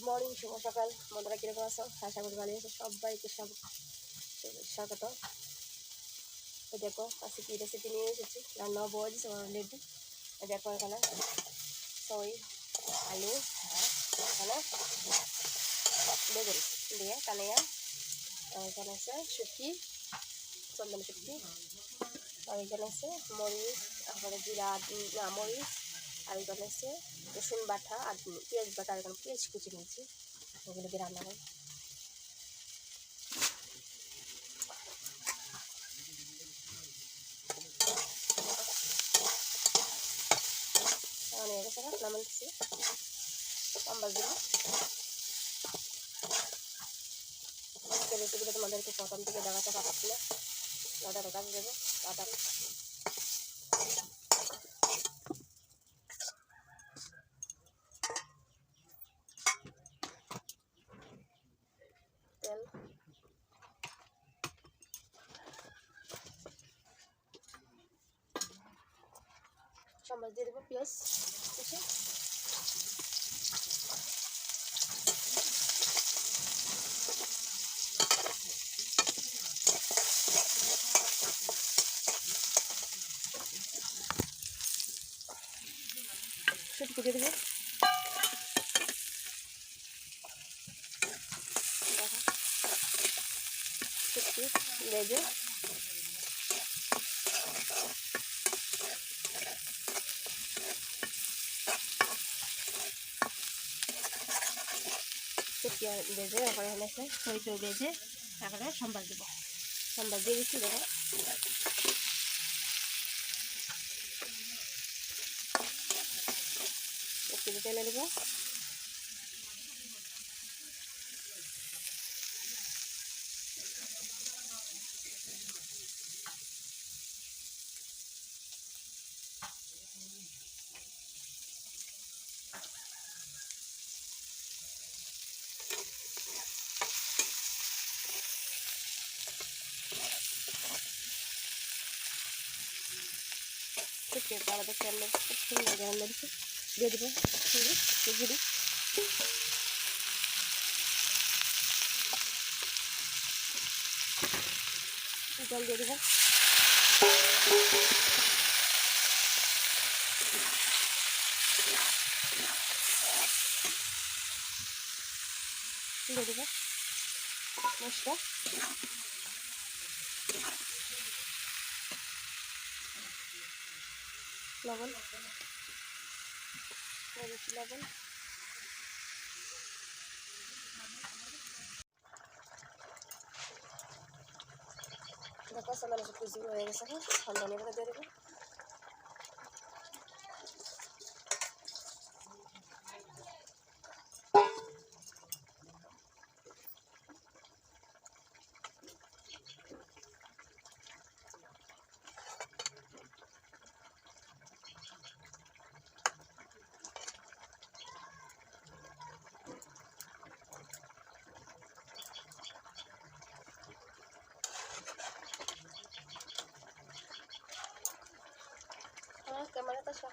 Good morning শুভ সকাল। বন্ধুরা, কীরকম আছো? আশা করি ভালো আছো। সবাইকে সব স্বাগত। দেখো, আজকে কি রেসিপি নিয়ে এসেছি? রান্না বয় দিচ্ছে অলরেডি দেখো এখানে সই আলু এখানে বেগুন দিয়ে আর এখানে আছে শুটকি, চন্দন শুটকি, আর এখানে আছে মরিচ, তারপরে জিরা না, মরিচ আর এখানে রসুন বাটা আর পেঁয়াজ বাটা আর এখানে পেঁয়াজ কুচি নিয়েছি। ওগুলো দিয়ে রান্না করি। রেসিপিটা তোমাদেরকে প্রথম থেকে দেখাতে পারছি না। দাদার কাছে দেবো দাদা তেল চামচ দিয়ে দেবো পেঁয়াজ কুচি শুটকি দিয়ে দেবো দেখো শুটকি ভেজে তারপরে এনেছে সরিষাও ভেজে তারপরে সম্বাদ দেবো। সম্বাদ দিয়ে দিচ্ছি দেখো। একটু তেলে শুটকি আমাদের তেল খুব সুন্দর গরম মেরেছে দিয়ে দেবো গুঁড়ি জল দিয়ে দেবো দিয়ে দেবো লবণ। লবণ। দেখো সামান্য সব কিছু হয়ে গেছে হ্যাঁ? নিয়ে দিয়ে দেবো। সব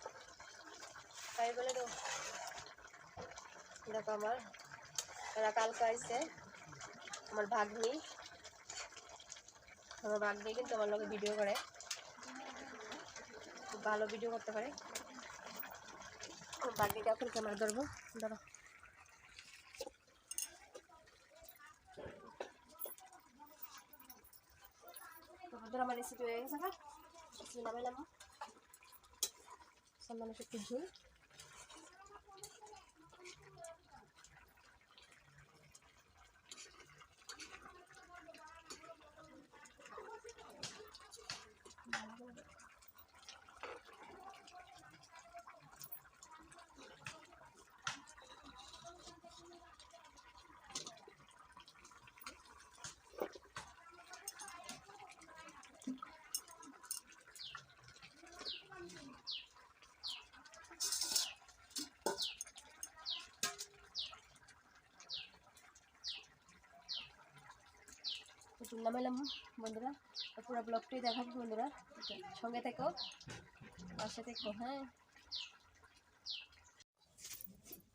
তাই বলে দেবো দেখো আমার, এরা কালকে আইসে আমার ভাগ্নি। আমার ভাগ্নি কিন্তু আমার লোকে ভিডিও করে। খুব ভালো ভিডিও করতে পারে। ভাগ্নিটা এখন ক্যামেরা ধরবো। ধরো। ধরো আমার রেসিপি হয়ে গেছে হ্যাঁ? নামাইলাম সামান্য একটু ঝুল নামাইলাম বন্ধুরা। পুরো ব্লগটাই দেখাবো, বন্ধুরা। সঙ্গে থেকো। পাশে থেকো হ্যাঁ।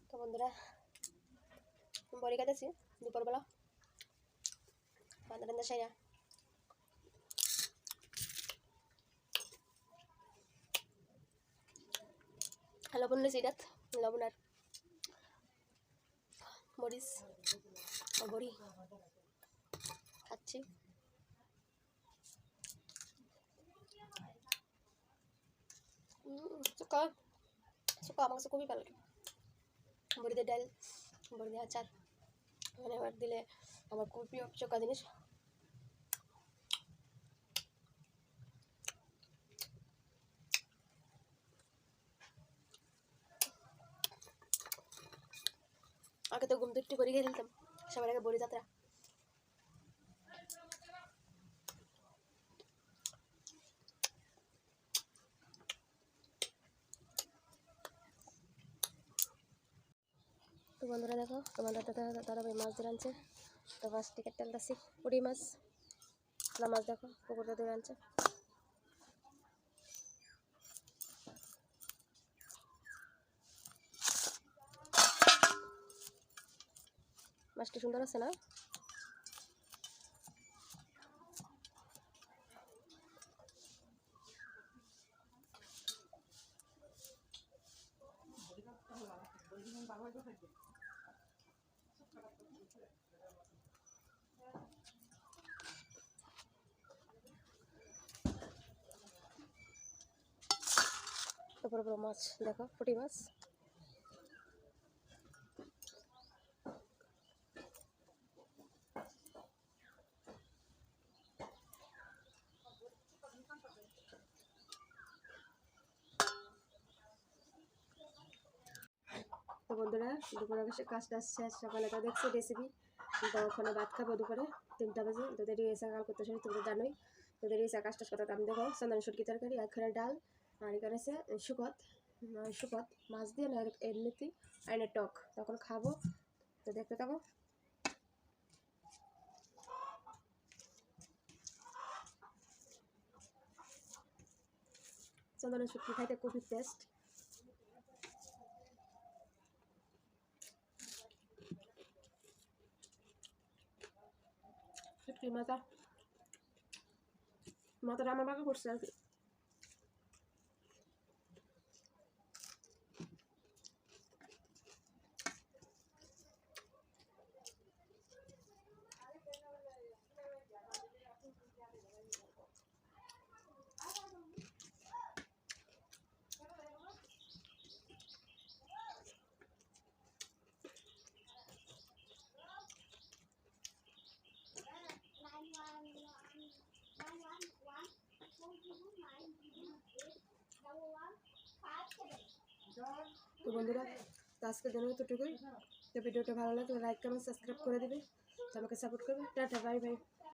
তো বন্ধুরা, বড়ি খাইতেছি দুপুরবেলা। রান্না টান্না সাইরা। লবণ লইছি এটাত লবণ আর মরিচ। বড়ি। খাচ্ছি সুকা সুকা আমার খুবই ভালো লাগে। বড়ি দিয়ে ডাল বড়ি দিয়ে আচার মানে আবার দিলে আমার খুব প্রিয় চোখা জিনিস। আগে তো ঘুম একটু করে খেয়ে দিতাম সবার আগে বড়ি যাত্রা। তো বন্ধুরা দেখো তোমার দাদা দাদা ভাই মাছ ধরে আনছে। তো মাছ টিকিট টানতেছি পুরি মাছ। না মাছ দেখো পুকুরটা ধরে আনছে। মাছটি সুন্দর আছে না? তো বড় বড় মাছ দেখো পুঁটি মাছ। তো বন্ধুরা। দুপুরে বসে কাজ টাজ শেষ সকালে তো দেখছি রেসিপি তো ওখানে ভাত খাব দুপুরে তিনটা বাজে। তো দেরি কাল করতে শুরু তুমি তো জানোই। তো দেরি হয়েছে কাজ টাজ করতে আমি দেখো চন্দন সুটকি তরকারি একখানে ডাল আর এখানে আছে আহ, শুকত মাছ দিয়ে না এমনিতেই আইনের টক। তখন খাব তো দেখতে থাকো। চন্দনের শুটকি খাইতে খুবই টেস্ট শুটকি মাথা মাথাটা আমার বাবা করছে আর কি তো বন্ধুরা, তো আজকের জন্য এতটুকুই। তো ভিডিওটা ভালো লাগলে লাইক কমেন্ট সাবস্ক্রাইব করে দেবে। তো আমাকে সাপোর্ট করবে। Tata bye bye